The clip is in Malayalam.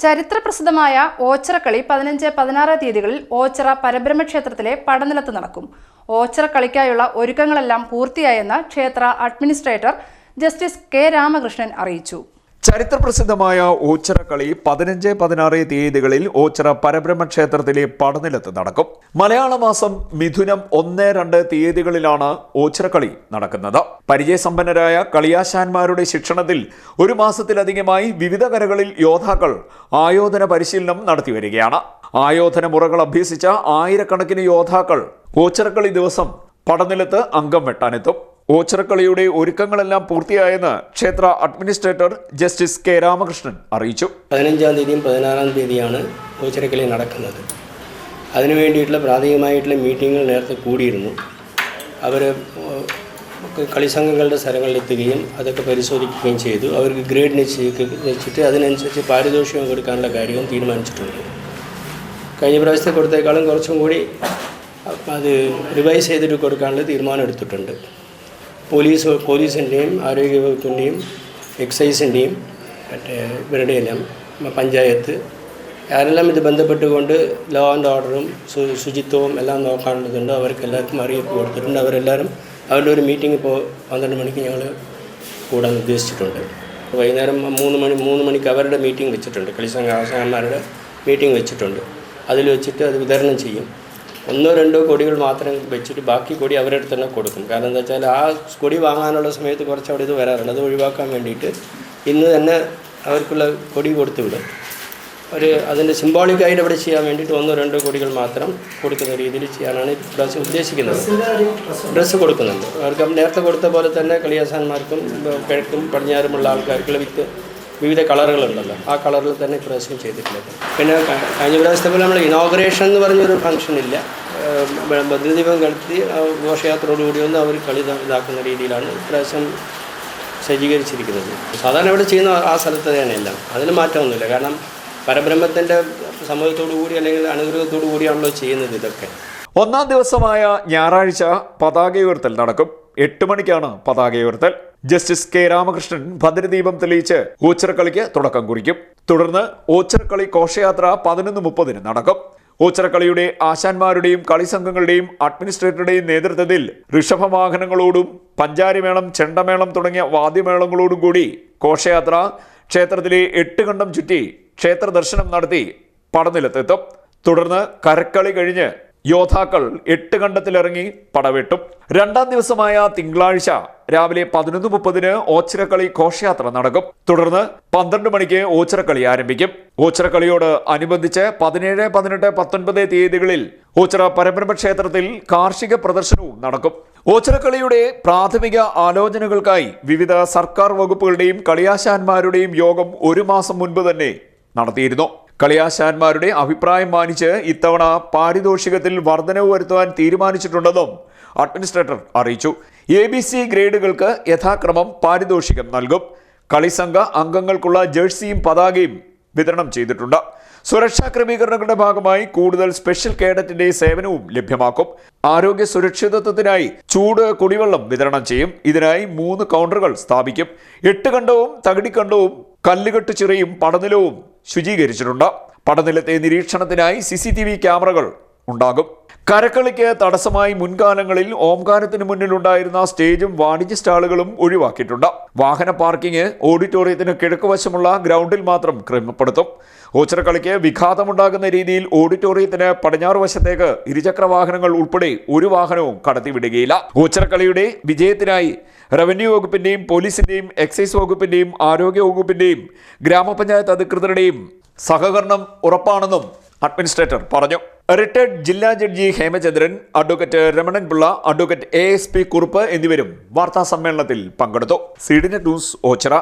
ചരിത്രപ്രസിദ്ധമായ ഓച്ചിറക്കളി പതിനഞ്ച് പതിനാറ് തീയതികളിൽ ഓച്ചിറ പരബ്രഹ്മ ക്ഷേത്രത്തിലെ പടനിലത്ത് നടക്കും. ഓച്ചിറ കളിക്കായുള്ള ഒരുക്കങ്ങളെല്ലാം പൂർത്തിയായെന്ന് ക്ഷേത്ര അഡ്മിനിസ്ട്രേറ്റർ ജസ്റ്റിസ് കെ രാമകൃഷ്ണൻ അറിയിച്ചു. ചരിത്രപ്രസിദ്ധമായ ഓച്ചിറ കളി പതിനഞ്ച് പതിനാറ് തീയതികളിൽ ഓച്ചിറ പരബ്രഹ്മ ക്ഷേത്രത്തിലെ പടനിലത്ത് നടക്കും. മലയാള മാസം മിഥുനം ഒന്ന് രണ്ട് തീയതികളിലാണ് ഓച്ചിറ കളി നടക്കുന്നത്. പരിചയസമ്പന്നരായ കളിയാശാന്മാരുടെ ശിക്ഷണത്തിൽ ഒരു മാസത്തിലധികമായി വിവിധ കരകളിൽ യോദ്ധാക്കൾ ആയോധന പരിശീലനം നടത്തി വരികയാണ്. ആയോധന മുറകൾ അഭ്യസിച്ച ആയിരക്കണക്കിന് യോദ്ധാക്കൾ ഓച്ചിറക്കളി ദിവസം പടനിലത്ത് അംഗം വെട്ടാനെത്തും. ഓച്ചിറക്കളിയുടെ ഒരുക്കങ്ങളെല്ലാം പൂർത്തിയായെന്ന് ക്ഷേത്ര അഡ്മിനിസ്ട്രേറ്റർ ജസ്റ്റിസ് കെ രാമകൃഷ്ണൻ അറിയിച്ചു. പതിനഞ്ചാം തീയതിയും പതിനാറാം തീയതിയാണ് ഓച്ചിറക്കളി നടക്കുന്നത്. അതിനു വേണ്ടിയിട്ടുള്ള പ്രാഥമികമായിട്ടുള്ള മീറ്റിങ്ങുകൾ നേരത്തെ കൂടിയിരുന്നു. അവർ കളിസംഘങ്ങളുടെ സ്ഥലങ്ങളിലെത്തുകയും അതൊക്കെ പരിശോധിക്കുകയും ചെയ്തു. അവർക്ക് ഗ്രേഡ് നിശ്ചയിച്ചിട്ട് അതിനനുസരിച്ച് പാരിതോഷികം കൊടുക്കാനുള്ള കാര്യവും തീരുമാനിച്ചിട്ടുണ്ട്. കഴിഞ്ഞ പ്രാവശ്യത്തെ കൊടുത്തേക്കാളും കുറച്ചും കൂടി അത് റിവൈസ് ചെയ്തിട്ട് കൊടുക്കാനുള്ള തീരുമാനം എടുത്തിട്ടുണ്ട്. പോലീസ് പോലീസിന്റെയും ആരോഗ്യവകുപ്പിന്റെയും എക്സൈസിന്റെയും മറ്റേ ഇവരുടെയെല്ലാം പഞ്ചായത്ത് ആരെല്ലാം ഇത് ബന്ധപ്പെട്ടുകൊണ്ട് ലോ ആൻഡ് ഓർഡറും ശുചിത്വവും എല്ലാം നോക്കാനുള്ളതുണ്ട് അവർക്ക് എല്ലാവർക്കും അറിയിപ്പ് കൊടുത്തിട്ടുണ്ട്. അവരെല്ലാവരും അവരുടെ ഒരു മീറ്റിംഗ് ഇപ്പോൾ പന്ത്രണ്ട് മണിക്ക് ഞങ്ങൾ കൂടാൻ ഉദ്ദേശിച്ചിട്ടുണ്ട്. വൈകുന്നേരം മൂന്ന് മണി മൂന്ന് മണിക്ക് അവരുടെ മീറ്റിംഗ് വെച്ചിട്ടുണ്ട്. കളിസംഘ അവസാനന്മാരുടെ മീറ്റിംഗ് വെച്ചിട്ടുണ്ട്. അതിൽ വെച്ചിട്ട് അത് വിതരണം ചെയ്യും. ഒന്നോ രണ്ടോ കൊടികൾ മാത്രം വെച്ചിട്ട് ബാക്കി കൊടി അവരുടെ അടുത്ത് തന്നെ കൊടുക്കും. കാരണം എന്താ വെച്ചാൽ ആ കൊടി വാങ്ങാനുള്ള സമയത്ത് കുറച്ച് അവിടെ ഇത് വരാറുണ്ട്. അത് ഒഴിവാക്കാൻ വേണ്ടിയിട്ട് ഇന്ന് തന്നെ അവർക്കുള്ള കൊടി കൊടുത്തു വിടും. ഒരു അതിന്റെ സിംബോളിക്കായിട്ട് അവിടെ ചെയ്യാൻ വേണ്ടിയിട്ട് ഒന്നോ രണ്ടോ കൊടികൾ മാത്രം കൊടുക്കുന്ന രീതിയിൽ ചെയ്യാനാണ് ഡ്രസ്സ് ഉദ്ദേശിക്കുന്നത്. ഡ്രസ്സ് കൊടുക്കുന്നുണ്ട്. അവർക്ക് നേരത്തെ കൊടുത്ത പോലെ തന്നെ കളിയാസാന്മാർക്കും കിഴക്കും പടിഞ്ഞാറുമുള്ള ആൾക്കാർക്കുള്ള വിത്ത് വിവിധ കളറുകളുണ്ടല്ലോ. ആ കളറിൽ തന്നെ ഇപ്രാവശ്യം ചെയ്തിട്ടുള്ളത്. പിന്നെ കഴിഞ്ഞ പ്രാവശ്യത്തെ പോലെ നമ്മൾ ഇനോഗ്രേഷൻ എന്ന് പറഞ്ഞൊരു ഏഹ് ഭദ്രദീപം ആ ഘോഷയാത്രയോടുകൂടി ഒന്ന് അവർ കളി ഇതാ- ഇതാക്കുന്ന രീതിയിലാണ് ഇപ്രാവശ്യം സജ്ജീകരിച്ചിരിക്കുന്നത്. സാധാരണ ഇവിടെ ചെയ്യുന്ന ആ സ്ഥലത്ത് തന്നെയാണ് എല്ലാം അതിന് മാറ്റമൊന്നുമില്ല. കാരണം പരബ്രഹ്മത്തിന്റെ സമ്മതത്തോടു കൂടി അല്ലെങ്കിൽ അനുഗ്രഹത്തോടു കൂടിയാണല്ലോ ചെയ്യുന്നത് ഇതൊക്കെ. ഒന്നാം ദിവസമായ ഞായറാഴ്ച പതാക ഉയർത്തൽ നടക്കും. എട്ട് മണിക്കാണ് പതാക ഉയർത്തൽ. ജസ്റ്റിസ് കെ രാമകൃഷ്ണൻ ഭദ്രദീപം തെളിയിച്ച് ഓച്ചിറക്കളിക്ക് തുടക്കം കുറിക്കും. തുടർന്ന് ഓച്ചിറക്കളി ഘോഷയാത്ര പതിനൊന്ന് മുപ്പതിന് നടക്കും. ഓച്ചിറക്കളിയുടെ ആശാന്മാരുടെയും കളിസംഘങ്ങളുടെയും അഡ്മിനിസ്ട്രേറ്ററുടെയും നേതൃത്വത്തിൽ ഋഷഭവാഹനങ്ങളോടും പഞ്ചാരിമേളം ചെണ്ടമേളം തുടങ്ങിയ വാദ്യമേളങ്ങളോടും കൂടി ഘോഷയാത്ര ക്ഷേത്രത്തിലെ എട്ട് കണ്ടം ചുറ്റി ക്ഷേത്ര ദർശനം നടത്തി പടനിലത്തെത്തും. തുടർന്ന് കരക്കളി കഴിഞ്ഞ് യോദ്ധാക്കൾ എട്ട് കണ്ടത്തിലിറങ്ങി പടവെട്ടും. രണ്ടാം ദിവസമായ തിങ്കളാഴ്ച രാവിലെ പതിനൊന്ന് മുപ്പതിന് ഓച്ചിറക്കളി ഘോഷയാത്ര നടക്കും. തുടർന്ന് പന്ത്രണ്ട് മണിക്ക് ഓച്ചിറക്കളി ആരംഭിക്കും. ഓച്ചിറക്കളിയോട് അനുബന്ധിച്ച് പതിനേഴ് പതിനെട്ട് പത്തൊൻപത് തീയതികളിൽ ഓച്ചിറ പരബ്രഹ്മ ക്ഷേത്രത്തിൽ കാർഷിക പ്രദർശനവും നടക്കും. ഓച്ചിറക്കളിയുടെ പ്രാഥമിക ആലോചനകൾക്കായി വിവിധ സർക്കാർ വകുപ്പുകളുടെയും കളിയാശാന്മാരുടെയും യോഗം ഒരു മാസം മുൻപ് തന്നെ നടത്തിയിരുന്നു. കളിയാശാന്മാരുടെ അഭിപ്രായം മാനിച്ച് ഇത്തവണ പാരിതോഷികത്തിൽ വർധനവ് വരുത്തുവാൻ തീരുമാനിച്ചിട്ടുണ്ടെന്നും അഡ്മിനിസ്ട്രേറ്റർ അറിയിച്ചു. എ ബി സി ഗ്രേഡുകൾക്ക് യഥാക്രമം പാരിതോഷികം നൽകും. കളിസംഘ അംഗങ്ങൾക്കുള്ള ജേഴ്സിയും പതാകയും വിതരണം ചെയ്തിട്ടുണ്ട്. സുരക്ഷാ ക്രമീകരണങ്ങളുടെ ഭാഗമായി കൂടുതൽ സ്പെഷ്യൽ കേഡറ്റിന്റെ സേവനവും ലഭ്യമാക്കും. ആരോഗ്യ സുരക്ഷിതത്വത്തിനായി ചൂട് കുടിവെള്ളം വിതരണം ചെയ്യും. ഇതിനായി മൂന്ന് കൗണ്ടറുകൾ സ്ഥാപിക്കും. എട്ട് കണ്ടവും തകിടിക്കണ്ടവും കല്ലുകെട്ട് ചിറയും പടനിലവും ശുചീകരിച്ചിട്ടുണ്ട്. പടനിലത്തെ നിരീക്ഷണത്തിനായി സി ക്യാമറകൾ ഉണ്ടാകും. കരക്കളിക്ക് തടസ്സമായി മുൻകാലങ്ങളിൽ ഓംകാരത്തിന് മുന്നിലുണ്ടായിരുന്ന സ്റ്റേജും വാണിജ്യ സ്റ്റാളുകളും ഒഴിവാക്കിയിട്ടുണ്ട്. വാഹന പാർക്കിംഗ് ഓഡിറ്റോറിയത്തിന് കിഴക്കുവശമുള്ള ഗ്രൗണ്ടിൽ മാത്രം ക്രമപ്പെടുത്തും. ഓച്ചിറക്കളിക്ക് വിഘാതമുണ്ടാകുന്ന രീതിയിൽ ഓഡിറ്റോറിയത്തിന് പടിഞ്ഞാറ് വശത്തേക്ക് ഇരുചക്ര വാഹനങ്ങൾ ഉൾപ്പെടെ ഒരു വാഹനവും കടത്തിവിടുകയില്ല. ഓച്ചിറക്കളിയുടെ വിജയത്തിനായി റവന്യൂ വകുപ്പിന്റെയും പോലീസിന്റെയും എക്സൈസ് വകുപ്പിന്റെയും ആരോഗ്യ വകുപ്പിന്റെയും ഗ്രാമപഞ്ചായത്ത് അധികൃതരുടെയും സഹകരണം ഉറപ്പാണെന്നും അഡ്മിനിസ്ട്രേറ്റർ പറഞ്ഞു. റിട്ടയർഡ് ജില്ലാ judge Hemachandran advocate Ramanan Pillai advocate A S P Kurup എന്നിവരും വാർത്താ സമ്മേളനത്തിൽ പങ്കെടുത്തു. C D news Oachira.